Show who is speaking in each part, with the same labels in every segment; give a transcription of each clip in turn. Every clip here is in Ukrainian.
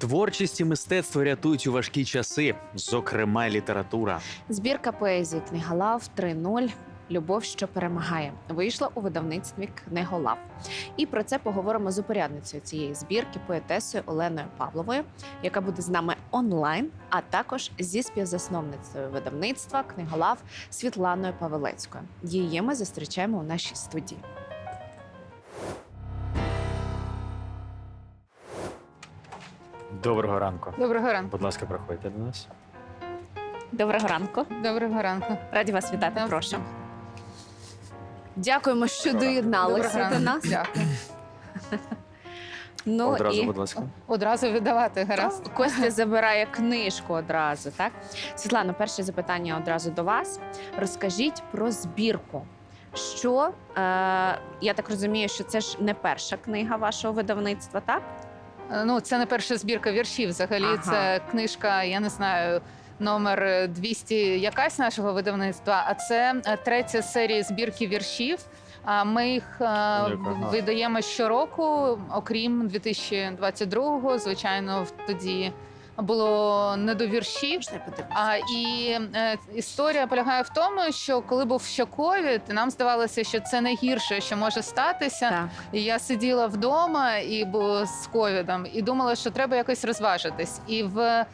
Speaker 1: Творчість і мистецтво рятують у важкі часи, зокрема література.
Speaker 2: Збірка поезії Книголав 3.0. Любов, що перемагає, вийшла у видавництві Книголав. І про це поговоримо з упорядницею цієї збірки, поетесою Оленою Павловою, яка буде з нами онлайн, а також зі співзасновницею видавництва Книголав Світланою Павелецькою. Її ми зустрічаємо у нашій студії.
Speaker 1: Доброго ранку.
Speaker 3: Доброго ранку.
Speaker 1: Будь ласка, проходьте до нас.
Speaker 2: Доброго ранку.
Speaker 3: Доброго ранку.
Speaker 2: Раді вас вітати.
Speaker 3: Доброго
Speaker 2: Прошу. Дякуємо, що
Speaker 1: Доброго
Speaker 2: доєдналися
Speaker 3: Доброго
Speaker 2: до нас.
Speaker 3: Дякую.
Speaker 2: Ну
Speaker 1: Одразу,
Speaker 2: і
Speaker 1: будь ласка.
Speaker 3: Одразу віддавати гаразд.
Speaker 2: Костя забирає книжку одразу, так? Світлано, перше запитання одразу до вас. Розкажіть про збірку. Що е, я так розумію, що це ж не перша книга вашого видавництва, так?
Speaker 3: Е, Ну, це не перша збірка віршів. Взагалі,
Speaker 2: Ага.
Speaker 3: це книжка, я не знаю. Номер 200 якась нашого видавництва, а це е, третя серія збірки віршів. А Ми їх е, видаємо щороку, окрім 2022-го. Звичайно, тоді було не до віршів. А і е, історія полягає в тому, що коли був ще ковід, нам здавалося, що це найгірше, що може статися.
Speaker 2: Так.
Speaker 3: І я сиділа вдома і бу- з ковідом, і думала, що треба якось розважитись і в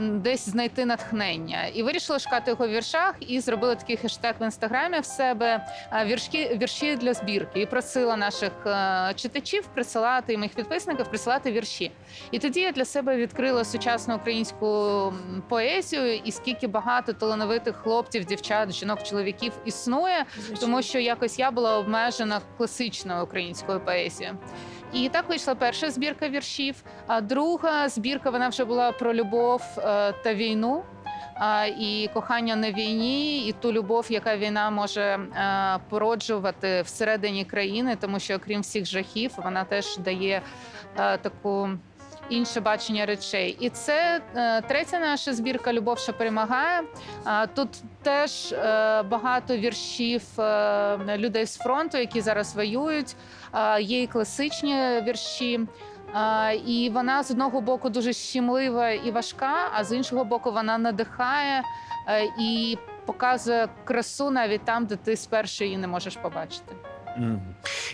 Speaker 3: десь знайти натхнення. І вирішила шукати його в віршах, і зробила такий хештег в інстаграмі в себе е, віршки, вірші для збірки. І просила наших е, читачів присилати і моїх підписників присилати вірші. І тоді я для себе відкрила сучасну українську поезію, і скільки багато талановитих хлопців, дівчат, жінок, чоловіків існує. Тому що якось я була обмежена класичною українською поезією. І так вийшла перша збірка віршів. А друга збірка вона вже була про любов е, та війну. І кохання на війні, і ту любов, яка війна може е, породжувати всередині країни, тому що окрім всіх жахів, вона теж дає е, таку інше бачення речей. І це е, третя наша збірка Любов, що перемагає. Тут теж е, багато віршів е, людей з фронту, які зараз воюють. Є і класичні вірші. І вона з одного боку дуже щемлива і важка, а з іншого боку, вона надихає і показує красу навіть там, де ти спершу її не можеш побачити.
Speaker 1: Мгм.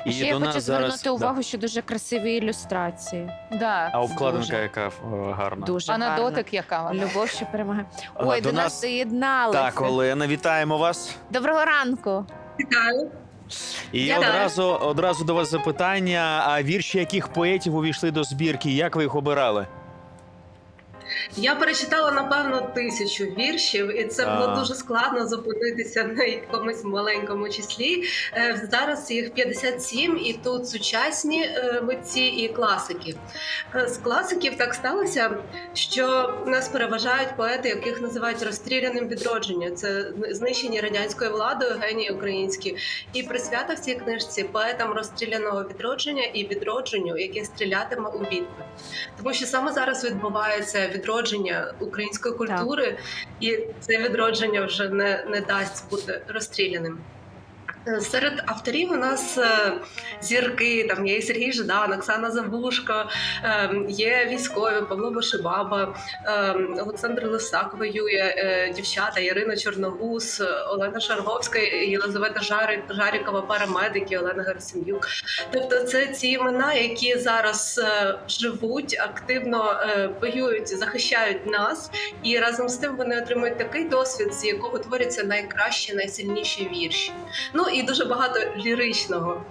Speaker 1: І
Speaker 2: Ще
Speaker 1: до
Speaker 2: я
Speaker 1: нас
Speaker 2: хочу
Speaker 1: зараз
Speaker 2: звернути увагу, що дуже красиві ілюстрації.
Speaker 3: Да.
Speaker 1: А обкладинка,
Speaker 2: Дуже.
Speaker 1: яка е, гарна.
Speaker 2: Дуже
Speaker 3: А на
Speaker 2: гарно.
Speaker 3: дотик яка вона?
Speaker 2: Любов, що перемагає.
Speaker 1: А,
Speaker 2: Ой,
Speaker 1: до
Speaker 2: нас доєдналися.
Speaker 1: Так, Олена, вітаємо вас.
Speaker 2: Доброго ранку.
Speaker 4: Вітаю.
Speaker 1: І одразу, одразу до вас запитання: а вірші яких поетів увійшли до збірки? Як ви їх обирали?
Speaker 4: Я перечитала напевно тисячу віршів, і це було
Speaker 1: А.
Speaker 4: дуже складно зупинитися на якомусь маленькому числі. Е, Зараз їх 57, і тут сучасні е, митці і класики. Е, З класиків так сталося, що нас переважають поети, яких називають розстріляним відродження. Це знищені радянською владою генії українські. І присвята в цій книжці поетам розстріляного відродження і відродженню, яке стрілятиме у відповідь. Тому що саме зараз відбувається відродження української культури, і це відродження вже не, не дасть бути розстріляним. Е, Серед авторів у нас е, зірки, там є і Сергій Ждан, Оксана Завушко, е, є військові Павло Башибаба, Олександр Лисак воює, дівчата Ірина Чорногуз, Олена Шарговська, Єлизавета Жарікова, парамедики, Олена Герасим'юк. Тобто, це ці імена, які зараз живуть, активно воюють, захищають нас, і разом з тим вони отримують такий досвід, з якого творяться найкращі, найсильніші вірші. Ну і дуже багато ліричного.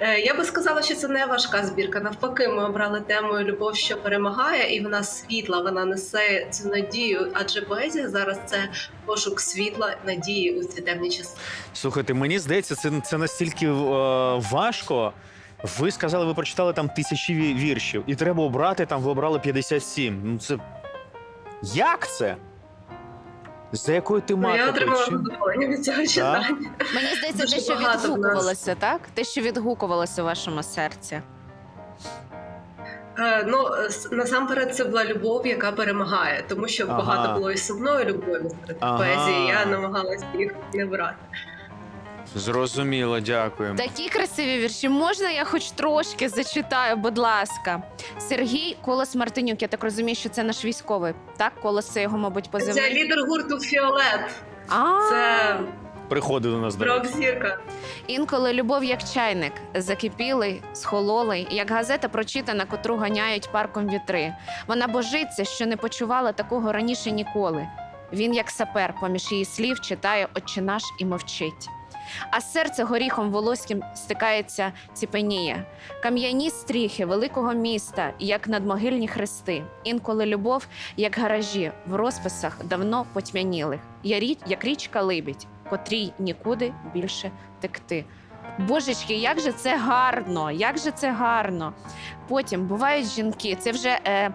Speaker 4: Е, Я би сказала, що це не важка збірка. Навпаки, ми обрали темою Любов, що перемагає, і вона світла, вона несе цю надію. Адже поезія зараз це пошук світла, надії у ці темні часи.
Speaker 1: Слухайте, мені здається, це, це настільки е, важко. Ви сказали, ви прочитали там тисячі віршів, і треба обрати там, ви обрали 57. Ну це. Як це? За якою
Speaker 4: Ну, я отримала
Speaker 1: Чим?
Speaker 4: задоволення від цього читання.
Speaker 2: Мені здається,
Speaker 4: Дуже
Speaker 2: те, що
Speaker 4: багато в нас.
Speaker 2: відгукувалося, так? Те, що відгукувалося у вашому серці.
Speaker 4: Е, Ну с- насамперед це була любов, яка перемагає, тому що
Speaker 1: Ага.
Speaker 4: багато було і сумної любові серед
Speaker 1: Ага.
Speaker 4: поезії. Я намагалася їх не брати.
Speaker 1: Зрозуміло, дякую.
Speaker 2: Такі красиві вірші. Можна я хоч трошки зачитаю, будь ласка. Сергій Колос Мартинюк. Я так розумію, що це наш військовий. Так, Колос це його, мабуть,
Speaker 4: Це лідер гурту Фіолет.
Speaker 2: А,
Speaker 4: Це
Speaker 1: Приходив до нас до
Speaker 4: рок-зірка.
Speaker 2: інколи любов як чайник, закипілий, схололий, як газета прочитана, котру ганяють парком вітри. Вона божиться, що не почувала такого раніше ніколи. Він, як сапер, поміж її слів читає «Отче наш» і мовчить. А серце горіхом волоським стикається, ціпеніє. Кам'яні стріхи великого міста, як надмогильні хрести. Інколи любов, як гаражі, в розписах давно потьмянілих. Я річ, як річка либідь, котрій нікуди більше текти. Божечки, як же це гарно! Як же це гарно! Потім бувають жінки, це вже е,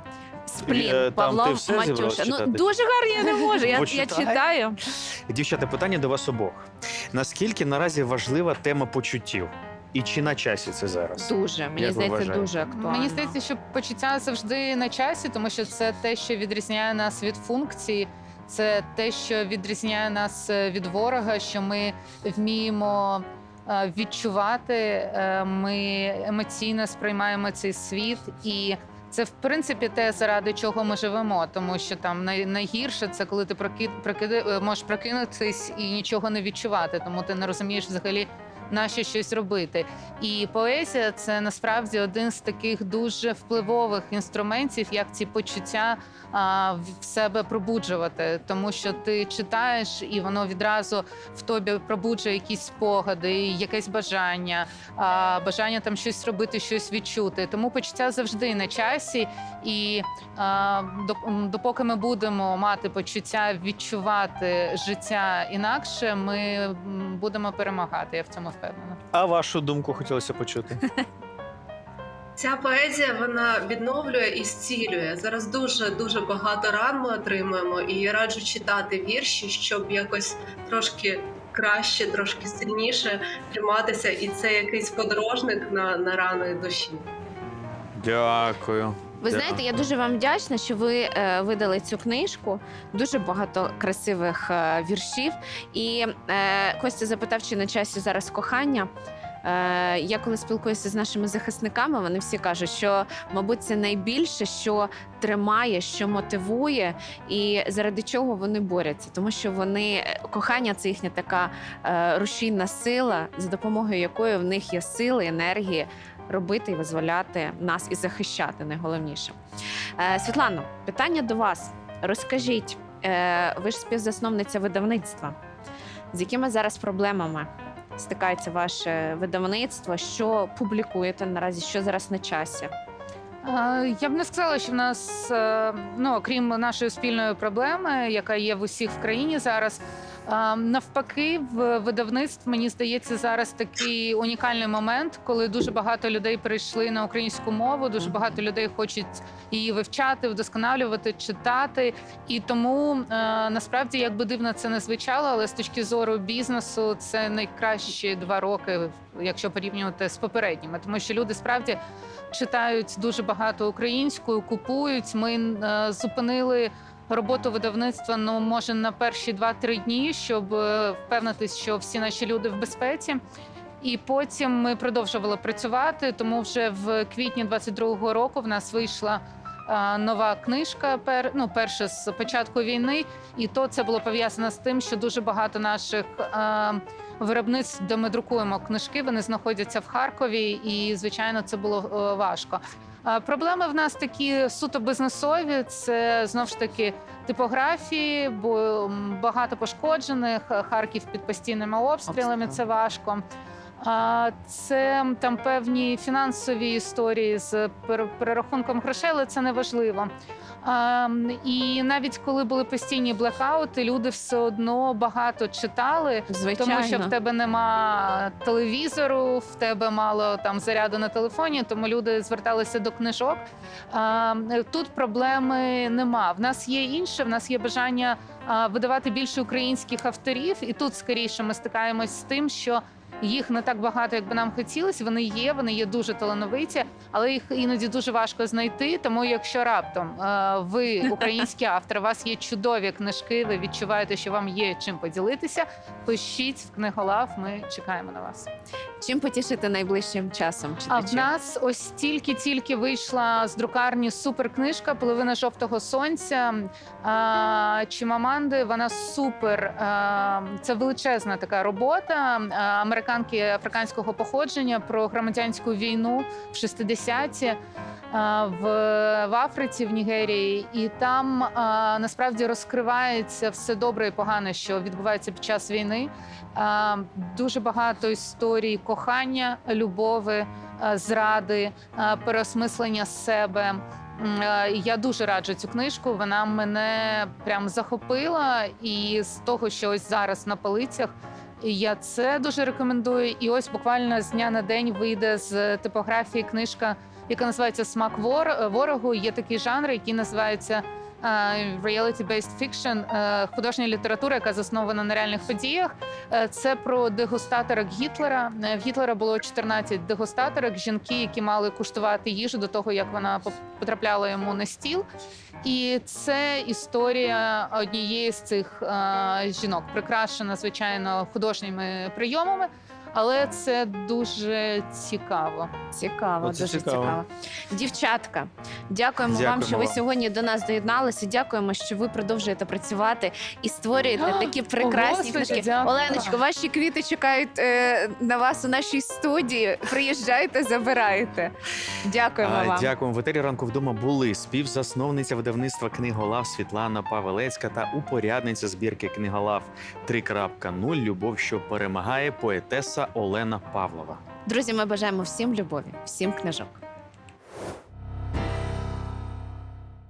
Speaker 2: сплін
Speaker 1: Е, там ти все
Speaker 2: Матюша. Ну
Speaker 1: читати?
Speaker 2: дуже гарно, я не можу. Я, я
Speaker 1: Почитай.
Speaker 2: читаю.
Speaker 1: Дівчата, питання до вас обох. Наскільки наразі важлива тема почуттів? І чи на часі це зараз?
Speaker 2: Дуже мені
Speaker 1: Як ви
Speaker 2: здається,
Speaker 1: вважаєте?
Speaker 2: дуже актуально.
Speaker 3: Мені здається, що почуття завжди на часі, тому що це те, що відрізняє нас від функції. Це те, що відрізняє нас е, від ворога, що ми вміємо е, відчувати, е, ми емоційно сприймаємо цей світ, і це в принципі те, заради чого ми живемо. Тому що там найгірше це коли ти прокид, прокиди, е, можеш прокинутись і нічого не відчувати, тому ти не розумієш взагалі. На що щось робити, і поезія це насправді один з таких дуже впливових інструментів, як ці почуття а, в себе пробуджувати, тому що ти читаєш, і воно відразу в тобі пробуджує якісь спогади, якесь бажання, а, бажання там щось робити, щось відчути. Тому почуття завжди на часі, і а, допоки ми будемо мати почуття відчувати життя інакше, ми будемо перемагати. Я в цьому впевнена.
Speaker 1: А вашу думку хотілося почути?
Speaker 4: Ця поезія вона відновлює і зцілює. Зараз дуже дуже багато ран ми отримуємо, і я раджу читати вірші, щоб якось трошки краще, трошки сильніше триматися. І це якийсь подорожник на, на рани душі.
Speaker 1: Дякую.
Speaker 2: Ви
Speaker 1: Да.
Speaker 2: знаєте, я дуже вам вдячна, що ви е, видали цю книжку. Дуже багато красивих е, віршів. І е, Костя запитав, чи на часі зараз кохання. Е, я коли спілкуюся з нашими захисниками, вони всі кажуть, що мабуть це найбільше, що тримає, що мотивує, і заради чого вони борються, тому що вони кохання це їхня така е, рушійна сила, за допомогою якої в них є сили, енергії робити і визволяти нас і захищати найголовніше. Е, Світлано, питання до вас. Розкажіть, е, ви ж співзасновниця видавництва. З якими зараз проблемами стикається ваше видавництво? Що публікуєте наразі? Що зараз на часі?
Speaker 3: Е, Я б не сказала, що в нас, ну окрім нашої спільної проблеми, яка є в усіх в країні зараз. Навпаки, в видавництв мені здається зараз такий унікальний момент, коли дуже багато людей перейшли на українську мову. Дуже багато людей хочуть її вивчати, вдосконалювати, читати. І тому е, насправді, як би дивно це не звучало, але з точки зору бізнесу, це найкращі два роки, якщо порівнювати з попередніми, тому що люди справді читають дуже багато українською, купують. Ми е, зупинили роботу видавництва. Ну може на перші 2-3 дні, щоб е, впевнитись, що всі наші люди в безпеці. І потім ми продовжували працювати. Тому вже в квітні 22-го року в нас вийшла. Нова книжка, пер, ну, перша з початку війни, і то це було пов'язано з тим, що дуже багато наших виробництв, де ми друкуємо книжки, вони знаходяться в Харкові, і звичайно, це було е, важко. Проблеми в нас такі суто бізнесові. Це знов ж таки типографії, бо багато пошкоджених. Харків під постійними обстрілами. Це важко. А це там певні фінансові історії з перерахунком грошей, але це не важливо. І навіть коли були постійні блекаути, люди все одно багато читали.
Speaker 2: Звичайно.
Speaker 3: Тому що в тебе нема телевізору, в тебе мало там заряду на телефоні, тому люди зверталися до книжок. Тут проблеми нема. В нас є інше, в нас є бажання видавати більше українських авторів, і тут скоріше ми стикаємось з тим, що Їх не так багато, як би нам хотілося. Вони є, вони є дуже талановиті, але їх іноді дуже важко знайти. Тому, якщо раптом е, ви український автор, у вас є чудові книжки, ви відчуваєте, що вам є чим поділитися. Пишіть в книголав. Ми чекаємо на вас.
Speaker 2: Чим потішити найближчим часом?
Speaker 3: А в нас ось тільки-тільки вийшла з друкарні суперкнижка Половина жовтого сонця. Чимаманди. Вона супер. Це величезна така робота а, американки африканського походження про громадянську війну в 60-ті. В, в Африці, в Нігерії, і там а, насправді розкривається все добре і погане, що відбувається під час війни. А, дуже багато історій кохання, любови, а, зради, а, переосмислення себе. Е, Я дуже раджу цю книжку. Вона мене прям захопила. І з того, що ось зараз на полицях, я це дуже рекомендую. І ось буквально з дня на день вийде з типографії книжка, яка називається Смак вор- ворогу. Є такий жанр, який називається е, reality-based fiction, е, художня література, яка заснована на реальних подіях. Е, Це про дегустаторок Гітлера. Е, В Гітлера було 14 дегустаторок, жінки, які мали куштувати їжу до того, як вона потрапляла йому на стіл. І це історія однієї з цих е, жінок, прикрашена звичайно художніми прийомами, але це дуже цікаво.
Speaker 2: Цікаво,
Speaker 1: Оце
Speaker 2: дуже
Speaker 1: цікаво.
Speaker 2: цікаво. Дівчатка, дякуємо, вам,
Speaker 1: Дякуємо
Speaker 2: що ви
Speaker 1: вам.
Speaker 2: сьогодні до нас доєдналися. Дякуємо, що ви продовжуєте працювати і створюєте такі прекрасні
Speaker 3: Господи,
Speaker 2: книжки.
Speaker 3: дякую.
Speaker 2: Оленочко, ваші квіти чекають е, на вас у нашій студії. Приїжджайте, забирайте. Дякуємо
Speaker 1: А,
Speaker 2: вам.
Speaker 1: Дякуємо. В етері ранку вдома були співзасновниця видавництва книголав Світлана Павелецька та упорядниця збірки книголав 3.0 Любов, що перемагає поетеса Олена Павлова.
Speaker 2: Друзі, ми бажаємо всім любові, всім книжок.